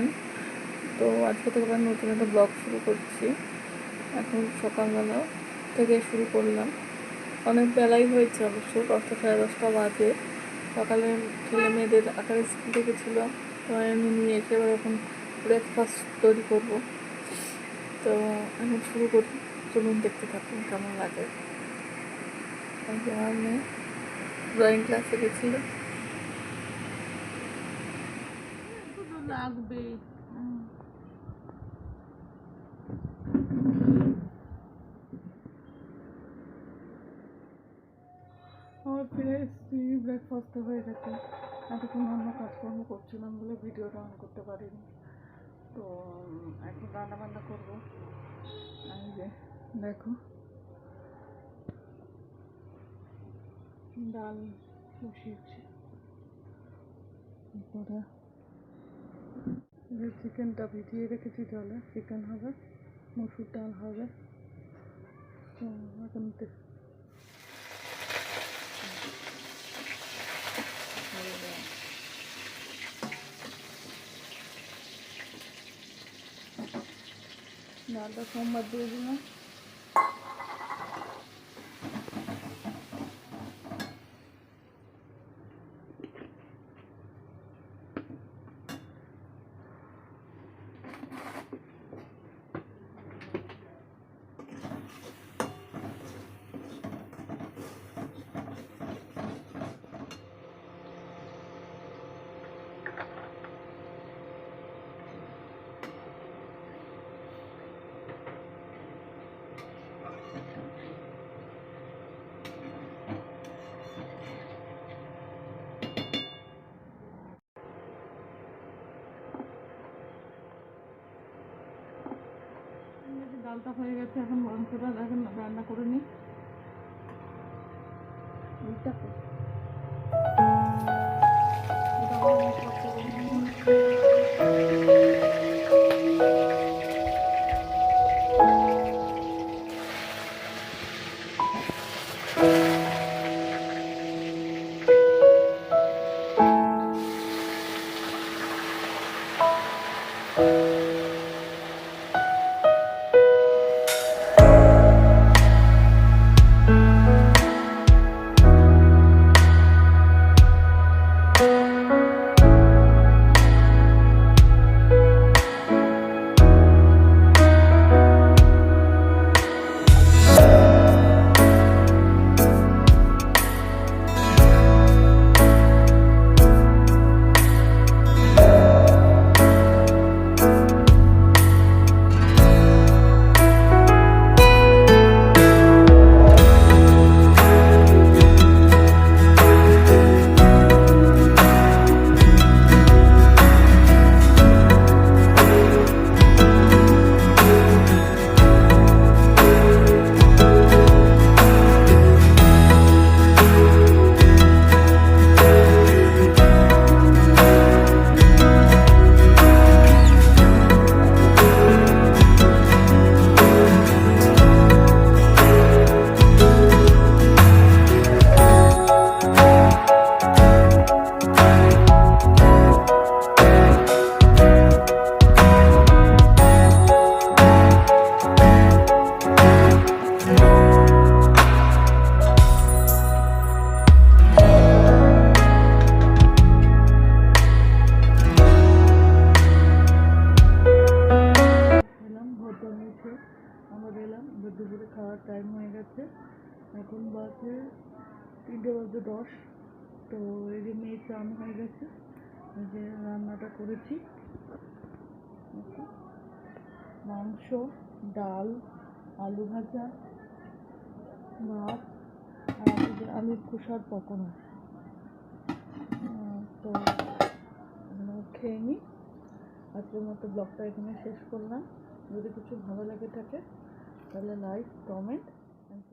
Good তো আজকে থেকে আবার নতুন একটা ব্লগ শুরু করছি। এখন সকালবেলা থেকে শুরু করলাম। অনেক বেলাই হয়েছে অবশ্য দশটা সাড়ে দশটা বাজে। সকালে ছেলে মেয়েদের আকারে স্কুল থেকে ছিল, তো আমি নিয়ে এসে এবার এখন ব্রেকফাস্ট তৈরি করব। তো এখন শুরু করি। চলুন দেখতে থাকুন কেমন লাগে। আমার মেয়ে ড্রয়িং ক্লাসে গেছিল। লাগবে। আমার ফিরে এসেছি ব্রেকফাস্ট হয়ে গেছে। এতক্ষণ অন্য কাজকর্ম করছিলাম বলে ভিডিওটা অন করতে পারিনি। তো, এখন রান্না বান্না করব। এই যে, দেখো। ডাল বসিয়েছি। তারপরে যে চিকেনটা ভিজিয়ে রেখেছি জলে চিকেন হবে, মসুর ডাল হবে। তো এখন ডালটা সোমবার দিয়ে দিলাম এই যে ডালটা হয়ে গেছে এখন মাংসটা এখন রান্না করে নিই। এইটা তো। মুখে আমরা এলাম, এবার দুপুরে খাওয়ার টাইম হয়ে গেছে। এখন বাজে তিনটে বাজে দশ। তো এই যে মেয়ে চান হয়ে গেছে। যে রান্নাটা করেছি। মাংস, ডাল, আলু ভাজা, ভাত, আর আলুর খোসার পকোড়া। তো খেয়ে নিই। আজকের মতো ব্লগটা এখানে শেষ করলাম। যদি কিছু ভালো লেগে থাকে তাহলে লাইক কমেন্ট অ্যান্ড